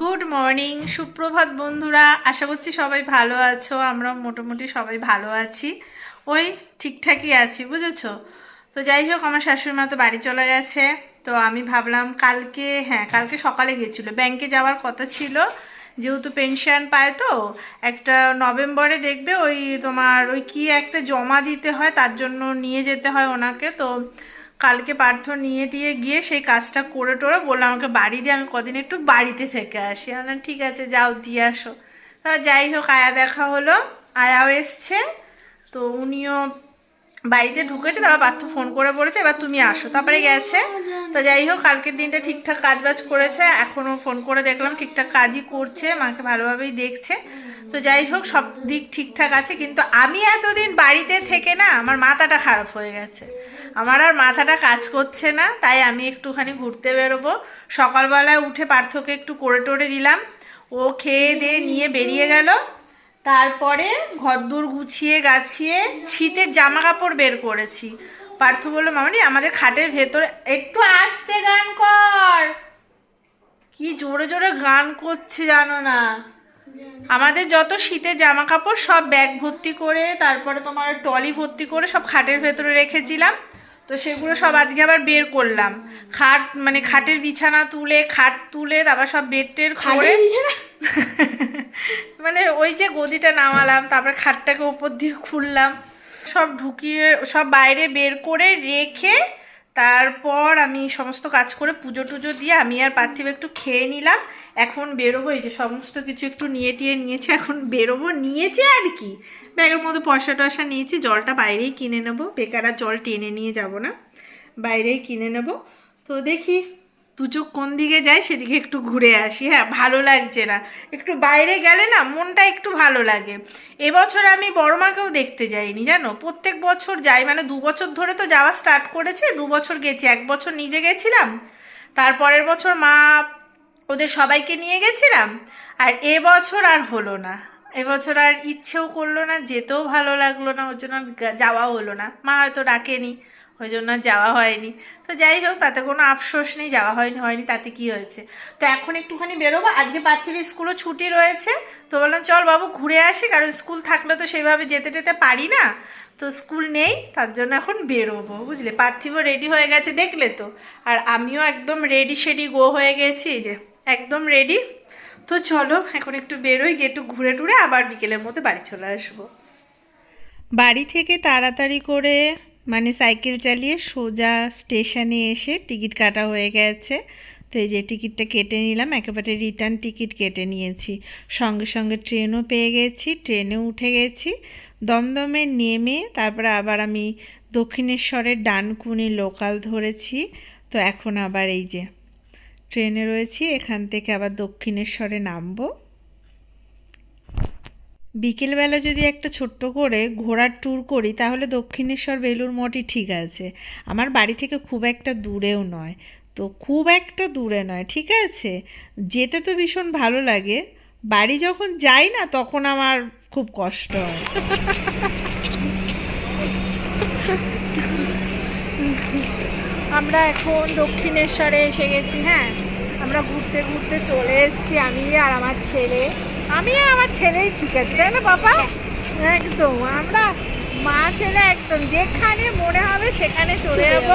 Good morning সুপ্রভাত বন্ধুরা। আশা করছি সবাই ভালো আছো। আমরা মোটামুটি সবাই ভালো আছি। ওই ঠিকঠাকই আছি, বুঝেছ? তো যাই হোক, আমার শাশুড়ি মা তো বাড়ি চলে গেছে। তো আমি ভাবলাম কালকে হ্যাঁ কালকে সকালে গেছিল। ব্যাংকে যাওয়ার কথা ছিল। যেহেতু পেনশন পায় তো, একটা নভেম্বরে দেখবে ওই তোমার ওই কি একটা জমা দিতে হয়, তার জন্য নিয়ে যেতে হয় ওনাকে। তো কালকে পার্থ নিয়ে টিয়ে গিয়ে সেই কাজটা করে টোরে বলল আমাকে বাড়ি দিয়ে আমি কদিন একটু বাড়িতে থেকে আসি। আমি ঠিক আছে, যাও, দিয়ে আসো। তা যাই হোক, আয়া দেখা হলো, আয়াও এসছে। তো উনিও বাড়িতে ঢুকেছে, তারপর পার্থ ফোন করে বলেছে, এবার তুমি আসো। তারপরে গেছে। তো যাই হোক, কালকের দিনটা ঠিকঠাক কাজ বাজ করেছে। এখনও ফোন করে দেখলাম, ঠিকঠাক কাজই করছে, মাকে ভালোভাবেই দেখছে। তো যাই হোক, সব দিক ঠিকঠাক আছে, কিন্তু আমি এতদিন বাড়িতে থেকে না, আমার মাথাটা খারাপ হয়ে গেছে। আমার আর মাথাটা কাজ করছে না, তাই আমি একটুখানি ঘুরতে বেরোবো। সকালবেলায় উঠে পার্থকে একটু করে টোরে দিলাম। ও খেয়ে দিয়ে নিয়ে বেরিয়ে গেল। তারপরে ঘরদূর গুছিয়ে গাছিয়ে শীতের জামা কাপড় বের করেছি। পার্থ বলল, মামনি, আমাদের খাটের ভেতরে একটু আস্তে গান কর। কি জোরে জোরে গান করছে জানো না। আমাদের যত শীতের জামা কাপড় সব ব্যাগ ভর্তি করে তারপরে তোমার টলি ভর্তি করে সব খাটের ভেতরে রেখেছিলাম। তো সেগুলো সব আজকে আবার বের করলাম। খাট মানে খাটের বিছানা তুলে খাট তুলে তারপর সব বেড টের করে মানে ওই যে গদিটা নামালাম তারপরে খাটটাকে ওপর দিয়ে খুললাম। সব ঢুকিয়ে সব বাইরে বের করে রেখে তারপর আমি সমস্ত কাজ করে পুজো টুজো দিয়ে আমি আর পার্থিব একটু খেয়ে নিলাম। এখন বেরোবো, এই যে সমস্ত কিছু একটু নিয়ে টিয়ে নিয়েছে, এখন বেরোবো, নিয়েছে আর কি। ব্যাগের মধ্যে পয়সা টয়সা নিয়েছি, জলটা বাইরেই কিনে নেব, বেকার জল টেনে নিয়ে যাব না, বাইরেই কিনে নেব। তো দেখি দু চোখ কোন দিকে যায়, সেদিকে একটু ঘুরে আসি হ্যাঁ ভালো লাগছে না। একটু বাইরে গেলে না, মনটা একটু ভালো লাগে। এবছর আমি বড় মাকেও দেখতে যাইনি, জানো? প্রত্যেক বছর যাই মানে দু বছর ধরে তো যাওয়া স্টার্ট করেছে, দু বছর গেছি, এক বছর নিজে গেছিলাম, তারপরের বছর মা ওদের সবাইকে নিয়ে গেছিলাম, আর এবছর আর হলো না। এবছর আর ইচ্ছেও করল না, যেতেও ভালো লাগল না, ওর জন্য আর যাওয়াও হলো না। মা হয়তো ডাকেনি, ওই জন্য যাওয়া হয়নি। তো যাই হোক, তাতে কোনো আফসোস নেই, যাওয়া হয়নি হয়নি, তাতে কি হয়েছে? তো এখন একটুখানি বেরোবো, আজকে পার্থিবীর স্কুলও ছুটি রয়েছে। তো বললাম, চল বাবু, ঘুরে আসি, কারণ স্কুল থাকলে তো সেইভাবে যেতে টেতে পারি না। তো স্কুল নেই, তার জন্য এখন বেরোবো, বুঝলে? পার্থিবও রেডি হয়ে গেছে, দেখলে তো। আর আমিও একদম রেডি শেডি গো হয়ে গেছি, যে একদম রেডি তো চলো, এখন একটু বেরোই, গিয়ে একটু ঘুরে টুরে আবার বিকেলের মধ্যে বাড়ি চলে আসব। বাড়ি থেকে তাড়াতাড়ি করে মানে সাইকেল চালিয়ে সোজা স্টেশনে এসে টিকিট কাটা হয়ে গেছে। তো এই যে টিকিটটা কেটে নিলাম, একেবারে রিটার্ন টিকিট কেটে নিয়েছি। সঙ্গে সঙ্গে ট্রেনও পেয়ে গেছি ট্রেনে উঠে গেছি। দমদমে নেমে তারপরে আবার আমি দক্ষিণেশ্বরের ডানকুনি লোকাল ধরেছি। তো এখন আবার এই যে ট্রেনে রয়েছি, এখান থেকে আবার দক্ষিণেশ্বরে নামব। বিকেলবেলা যদি একটা ছোট্ট করে ঘোড়ার ট্যুর করি, তাহলে দক্ষিণেশ্বর বেলুর মঠই ঠিক আছে। আমার বাড়ি থেকে খুব একটা দূরেও নয়। তো খুব একটা দূরে নয়, ঠিক আছে? যেতে তো ভীষণ ভালো লাগে। বাড়ি যখন যাই না, তখন আমার খুব কষ্ট হয়। আমরা এখন দক্ষিণেশ্বরে এসে গেছি হ্যাঁ। আমরা ঘুরতে ঘুরতে চলে এসেছি আমি আর আমার ছেলে। আমি আর আমার ছেলেই ঠিক আছে তাই না বাবা একদম আমরা মা ছেলে একদম যেখানে মনে হবে সেখানে চলে যাব।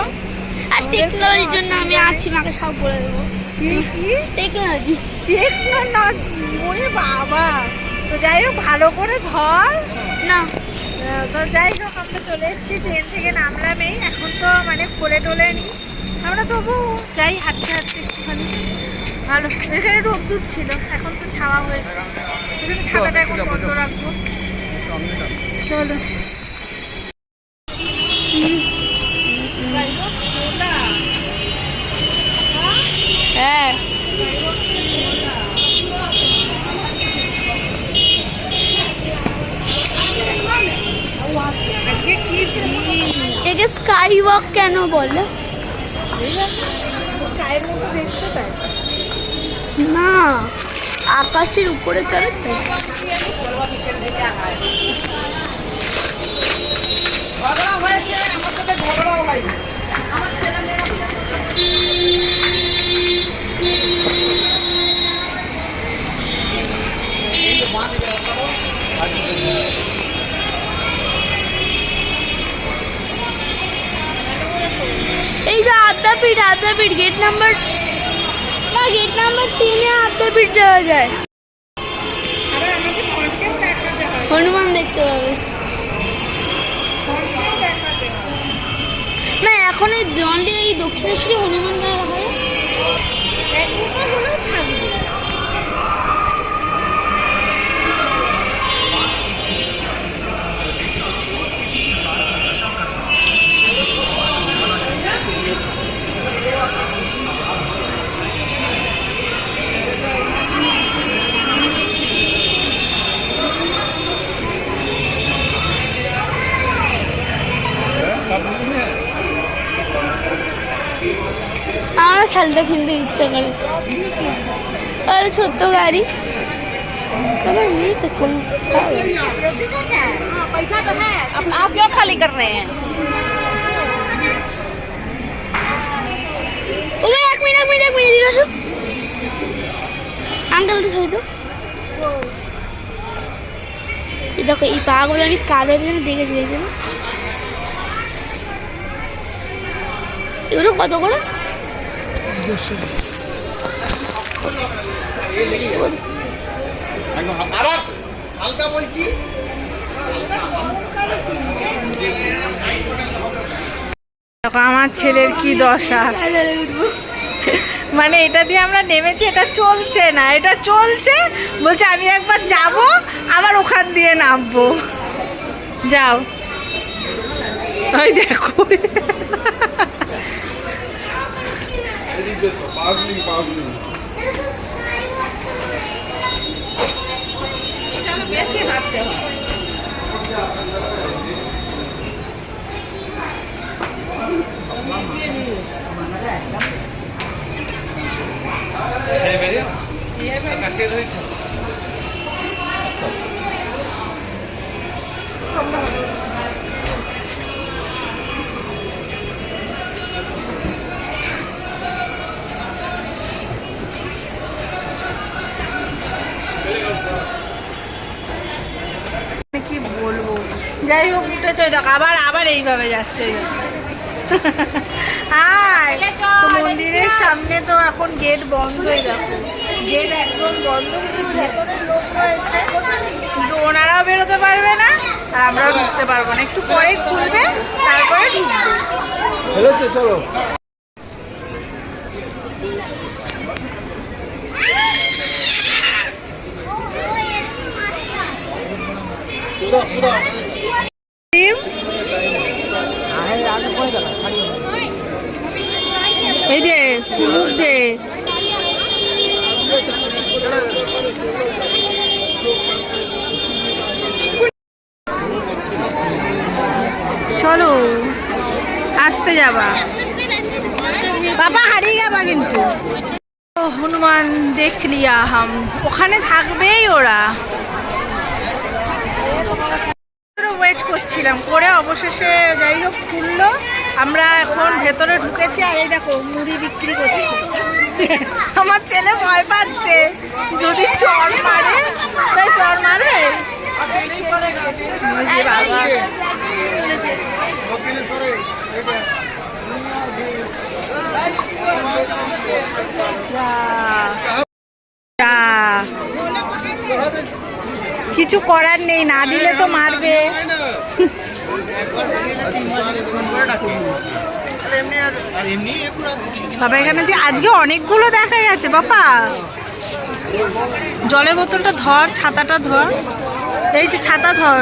আর টেকনোলজির জন্য আমি আছি মাকে সব বলে দেবো। কি কি? টেকনোলজি টেকনোলজি ওরে বাবা! তো যাই হোক ভালো করে ধর। না তো যাই হোক, আমরা চলে এসেছি ট্রেন থেকে নামলামই। এখন তো মানে খোলে টোলে নি আমরা তবু যাই হাঁটতে হাঁটতে একটুখানি। ভালো। এখানে রোদ্দুর ছিল এখন তো ছাওয়া হয়েছে। ছাতাটা এখন বন্ধ রাখব। চলো হ্যাঁ আজকে কি ভিড় একে স্কাই ওয়াক কেন বলে? না, আকাশের উপরে চলে তো। ঝগড়া হয়েছে, আমার সাথে ঝগড়াও হয়নি। নাম্বার না গেট নাম্বার তিনে আদ্যাপীঠ যাওয়া যায়। হনুমান দেখতে পাবে। না এখন এই দণ্ডে এই দক্ষিণেশ্বরী হনুমান আমার খেলতে কিনতে ইচ্ছা করে আরে ছোট্ট গাড়ি কারণ নেই তো কোন पैसा तो है अब आप क्यों खाली कर रहे हैं ওকে এক মিনিট এক মিনিট এক মিনিট এদিকে আসো আঙ্কেলটা ছবি তো এই দেখো এই পাগুলো আমি কালো জন্য দেখেছি এই জন্য এগুলো কত করে আবার আমার ছেলের কি দশা? মানে এটা দিয়ে আমরা নেমেছি, এটা চলছে না, এটা চলছে। বলছে, আমি একবার যাব, আবার ওখান দিয়ে নামবো। যাও। ওই দেখো। পাউজলিং পাউজলিং বেশি হাঁটতে হয় কি যাই হোক উঠেছ দেখো আবার আবার এইভাবে যাচ্ছে। মন্দিরের সামনে তো এখন গেট বন্ধই দেখো গেট একদম বন্ধ কিন্তু ভেতরে লোক রয়েছে। কিন্তু ওনারাও বেরোতে পারবে না আর আমরাও ঢুকতে পারব না। একটু পরে খুলবে তারপরে ঢুকবে। চলো। ডিম হনুমান দেখ লিয়া হাম। ওখানে থাকবেই ওরা। ওয়েট করছিলাম করে অবশেষে যাই হোক খুললো আমরা এখন ভেতরে ঢুকেছি আর এই দেখো মুড়ি বিক্রি করছি। আমার ছেলে ভয় পাচ্ছে যদি চর মারে তাই চর মারে? বাবা যা। যা। কিছু করার নেই, না দিলে তো মারবে। বাবা, এখানে যে আজকে অনেকগুলো দেখা গেছে, বাবা। জলের বোতলটা ধর, ছাতাটা ধর। এই যে ছাতা ধর।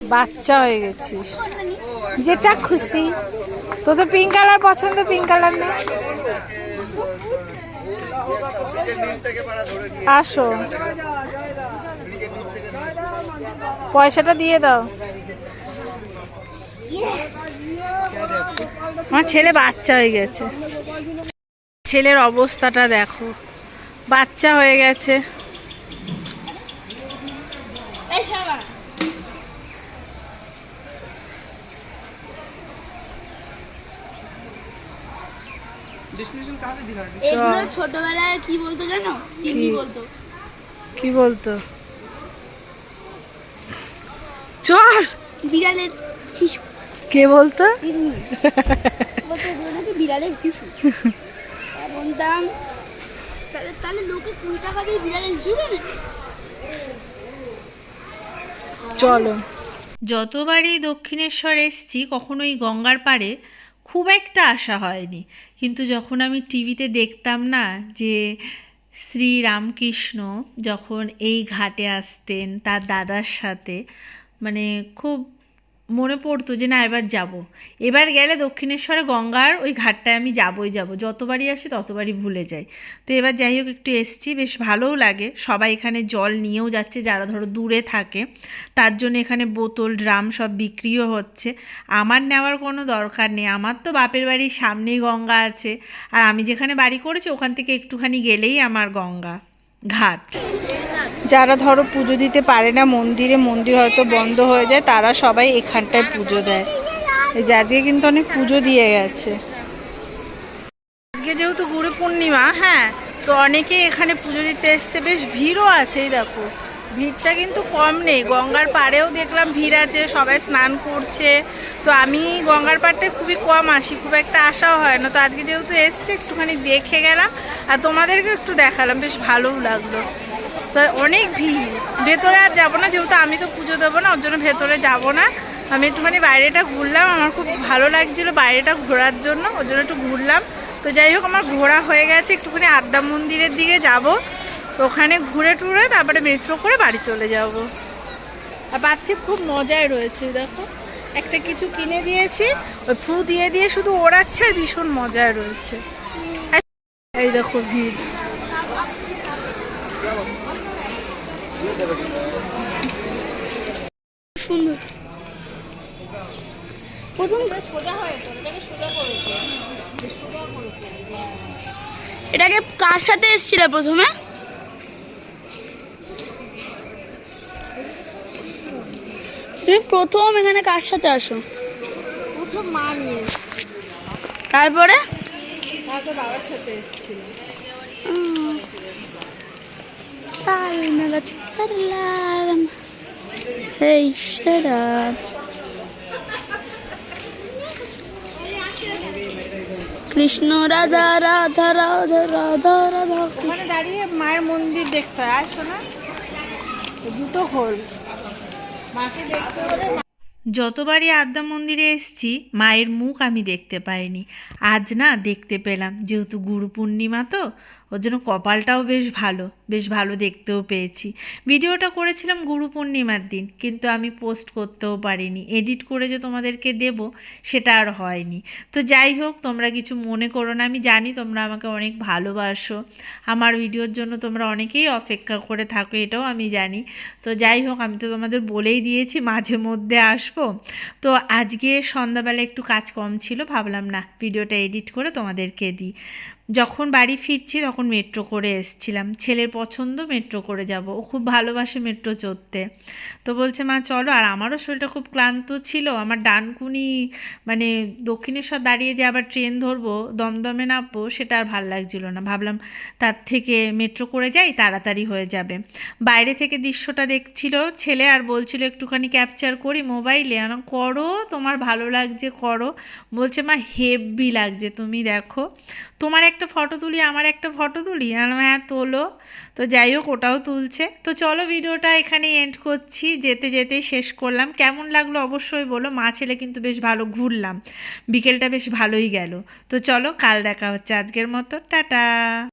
বাচ্চা হয়ে গেছিস। যেটা খুশি। তো তো পিঙ্ক কালার পছন্দ পিঙ্ক কালার না? আসো। পয়সাটা দিয়ে দাও। আমার ছেলে বাচ্চা হয়ে গেছে। ছেলের অবস্থাটা দেখো। বাচ্চা হয়ে গেছে। এগুলো ছোটবেলায় কি বলতো জানো? টিভি? বলতো। কি বলতো? চল। বিড়ালের শিশু। কে বলতো? বিড়ালের হিসু বলতাম তাহলে তাহলে লোকে কুড়ি টাকা দিয়ে বিড়ালের নেবে চলো। যতবারই দক্ষিণেশ্বর এসছি কখনোই গঙ্গার পাড়ে খুব একটা আশা হয়নি। কিন্তু যখন আমি টিভিতে দেখতাম না যে শ্রী রামকৃষ্ণ যখন এই ঘাটে আসতেন তার দাদার সাথে মানে খুব মনে পড়তো যে না, এবার যাব। এবার গেলে দক্ষিণেশ্বরে গঙ্গার ওই ঘাটটায় আমি যাবই যাব। যতবারই আসি ততবারই ভুলে যাই। তো এবার যাই হোক, একটু এসছি। বেশ ভালোও লাগে। সবাই এখানে জল নিয়েও যাচ্ছে, যারা ধরো দূরে থাকে। তার জন্য এখানে বোতল, ড্রাম সব বিক্রিও হচ্ছে। আমার নেওয়ার কোনো দরকার নেই। আমার তো বাপের বাড়ির সামনেই গঙ্গা আছে। আর আমি যেখানে বাড়ি করেছি, ওখান থেকে একটুখানি গেলেই আমার গঙ্গা। ঘাট। যারা ধরো পুজো দিতে পারে না, মন্দিরে মন্দির হয়তো বন্ধ হয়ে যায়, তারা সবাই এখানটায় পুজো দেয়। এই যে আজকে কিন্তু অনেক পুজো দিয়ে গেছে। আজকে যেহেতু গুরু পূর্ণিমা হ্যাঁ তো অনেকেই এখানে পুজো দিতে এসছে, বেশ ভিড়ও আছে, এই দেখো। ভিড়টা কিন্তু কম নেই। গঙ্গার পাড়েও দেখলাম ভিড় আছে, সবাই স্নান করছে। তো আমি গঙ্গার পাড়টা খুবই কম আসি, খুব একটা আসাও হয় না। তো আজকে যেহেতু এসছে, একটুখানি দেখে গেলাম আর তোমাদেরকে একটু দেখালাম, বেশ ভালোও লাগল। তো অনেক ভিড়। ভেতরে আর যাব না, যেহেতু আমি তো পুজো দেবো না, ওর জন্য ভেতরে যাব না। আমি একটুখানি বাইরেটা ঘুরলাম, আমার খুব ভালো লাগছিল বাইরেটা ঘোরার জন্য, ওর জন্য একটু ঘুরলাম। তো যাই হোক, আমার ঘোরা হয়ে গেছে, একটুখানি আদ্যা মন্দিরের দিকে যাব। তো ওখানে ঘুরে টুরে তারপরে মেট্রো করে বাড়ি চলে যাব। আর পার্থিব খুব মজায় রয়েছে, দেখো। একটা কিছু কিনে দিয়েছি, ওই ফু দিয়ে দিয়ে শুধু ওড়াচ্ছে আর ভীষণ মজায় রয়েছে। এই দেখো ভিড়। সুন্দর। এটাকে কার সাথে এসেছিলে প্রথমে? তুমি প্রথম এখানে কার সাথে আসো? প্রথম মা নিয়ে তারপরে? তারপর বাবার সাথে এসেছিল. কৃষ্ণ রাধা রাধা রাধা রাধা রাধা ওখানে দাঁড়িয়ে মায়ের মন্দির দেখতে হয়। আসো না দুটো হোল। যতবারই আদ্যা মন্দিরে এসছি, মায়ের মুখ আমি দেখতে পাইনি। আজ না দেখতে পেলাম, যেহেতু গুরু পূর্ণিমা তো ওর জন্য কপালটাও বেশ ভালো বেশ ভালো দেখতেও পেয়েছি। ভিডিওটা করেছিলাম গুরু পূর্ণিমার দিন, কিন্তু আমি পোস্ট করতেও পারিনি। এডিট করে যে তোমাদেরকে দেব, সেটা আর হয়নি। তো যাই হোক, তোমরা কিছু মনে করো না, আমি জানি তোমরা আমাকে অনেক ভালোবাসো। আমার ভিডিওর জন্য তোমরা অনেকেই অপেক্ষা করে থাকো, এটাও আমি জানি। তো যাই হোক, আমি তো তোমাদের বলেই দিয়েছি, মাঝে মধ্যে আসব। তো আজকে সন্ধ্যাবেলা একটু কাজ কম ছিল, ভাবলাম না, ভিডিওটা এডিট করে তোমাদেরকে দিই। যখন বাড়ি ফিরছি তখন মেট্রো করে এসছিলাম। ছেলের পছন্দ মেট্রো করে যাব। ও খুব ভালোবাসে মেট্রো চড়তে। তো বলছে মা চলো। আর আমারও শরীরটা খুব ক্লান্ত ছিল। আমার ডানকুনি মানে দক্ষিণেশ্বর দাঁড়িয়ে যে আবার ট্রেন ধরবো দমদমে নামবো সেটা আর ভালো লাগছিল না। ভাবলাম তার থেকে মেট্রো করে যাই তাড়াতাড়ি হয়ে যাবে। বাইরে থেকে দৃশ্যটা দেখছিল ছেলে আর বলছিল একটুখানি ক্যাপচার করি মোবাইলে বললাম, করো তোমার ভালো লাগছে করো। বলছে মা হেভি লাগছে তুমি দেখো। তোমার একটা ফটো তুলি, আমার একটা ফটো তুলি? আর হ্যাঁ তোলো। তো যাই হোক, ওটাও তুলছে। তো চলো ভিডিওটা এখানে এন্ড করছি। যেতে যেতেই শেষ করলাম। কেমন লাগল অবশ্যই বলো। মা ছেলে কিন্তু বেশ ভালো, ঘুরলাম। বিকেলটা বেশ ভালোই গেল। তো চলো, কাল দেখা হচ্ছে আজকের মতো। টাটা!